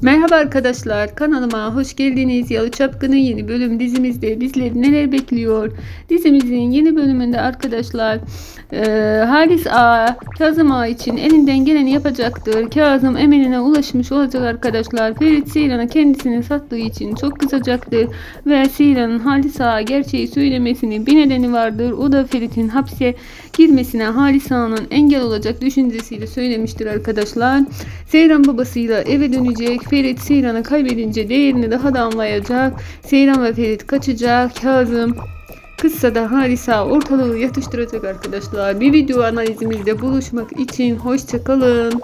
Merhaba arkadaşlar, kanalıma hoş geldiniz. Yalı Çapkın'ın yeni bölüm dizimizde bizleri neler bekliyor? Dizimizin yeni bölümünde arkadaşlar eee, Halis Ağa, Kazım Ağa için elinden geleni yapacaktır. Kazım emeline ulaşmış olacak arkadaşlar. Ferit Seyran'a kendisini sattığı için çok kızacaktır. Ve Seyran'ın Halis Ağa gerçeği söylemesinin bir nedeni vardır. O da Ferit'in hapse girmesine Halis Ağa'nın engel olacak düşüncesiyle söylemiştir arkadaşlar. Seyran babasıyla eve dönecek. Ferit Seyran'ı kaybedince değerini daha da anlayacak. Seyran ve Ferit kaçacak. Kazım kızsa da Halisa ortalığı yatıştıracak arkadaşlar. Bir video analizimizde buluşmak için hoşçakalın.